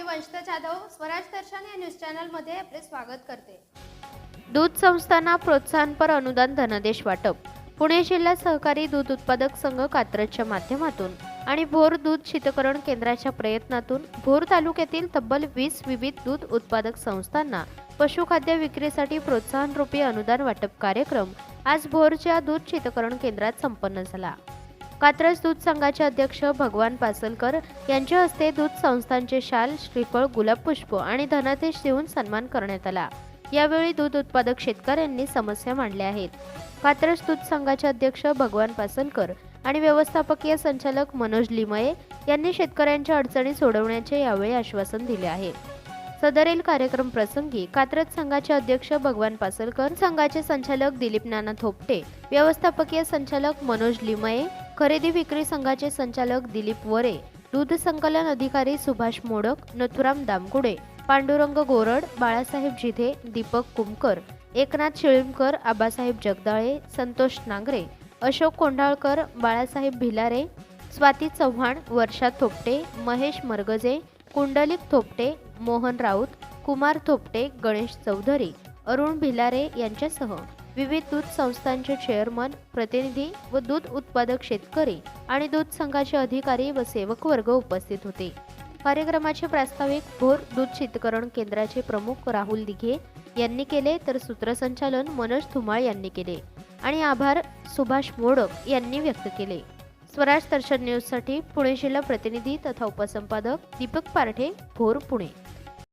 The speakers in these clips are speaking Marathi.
मी वंशता जाधव स्वराज दर्शन या न्यूज चॅनलमध्ये आपले स्वागत करते. दूध संस्थांना प्रोत्साहनपर अनुदान धनादेश वाटप. पुणे जिल्हा सहकारी दूध उत्पादक संघ कात्रजच्या माध्यमातून आणि भोर दूध शीतकरण केंद्राच्या प्रयत्नातून भोर तालुक्यातील तब्बल वीस विविध दूध उत्पादक संस्थांना पशुखाद्य विक्रीसाठी प्रोत्साहनरूपी अनुदान वाटप कार्यक्रम आज भोरच्या दूध शीतकरण केंद्रात संपन्न झाला. कात्रज दूध संघाचे अध्यक्ष भगवान पासलकर यांच्या हस्ते दूध संस्थांचे शाल श्रीफळ गुलाब पुष्प आणि धनादेश देऊन सन्मान करण्यात आला. यावेळी दूध उत्पादक शेतकऱ्यांनी समस्या मांडल्या आहेत. कात्रज दूध संघाचे अध्यक्ष भगवान पासलकर आणि व्यवस्थापकीय संचालक मनोज लिमये यांनी शेतकऱ्यांच्या अडचणी सोडवण्याचे यावेळी आश्वासन दिले आहे. सदरील कार्यक्रम प्रसंगी कात्रज संघाचे अध्यक्ष भगवान पासलकर संघाचे संचालक दिलीप नाना थोपटे व्यवस्थापकीय संचालक मनोज लिमये खरेदी विक्री संघाचे संचालक दिलीप वरे दूध संकलन अधिकारी सुभाष मोडक नथुराम दामकुडे पांडुरंग गोरड बाळासाहेब जिधे दीपक कुमकर एकनाथ शिळीमकर आबासाहेब जगदाळे संतोष नांगरे अशोक कोंढाळकर बाळासाहेब भिलारे स्वाती चव्हाण वर्षा थोपटे महेश मरगजे कुंडलिक थोपटे मोहन राऊत कुमार थोपटे गणेश चौधरी अरुण भिलारे यांच्यासह विविध दूध संस्थांचे चेअरमन प्रतिनिधी व दूध उत्पादक शेतकरी आणि दूध संघाचे अधिकारी व सेवक वर्ग उपस्थित होते. कार्यक्रमाचे प्रास्ताविक भोर दूध शीतकरण केंद्राचे प्रमुख राहुल दिघे यांनी केले तर सूत्रसंचालन मनोज धुमाळ यांनी केले आणि आभार सुभाष मोडक यांनी व्यक्त केले. स्वराज दर्शन न्यूजसाठी पुणे जिल्हा प्रतिनिधी तथा उपसंपादक दीपक पारठे भोर पुणे.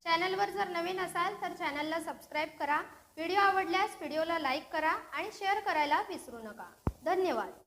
चॅनलवर जर नवीन असाल तर चॅनलला सबस्क्राईब करा व्हिडिओ आवडल्यास व्हिडिओला लाईक करा आणि शेअर करायला विसरू नका. धन्यवाद.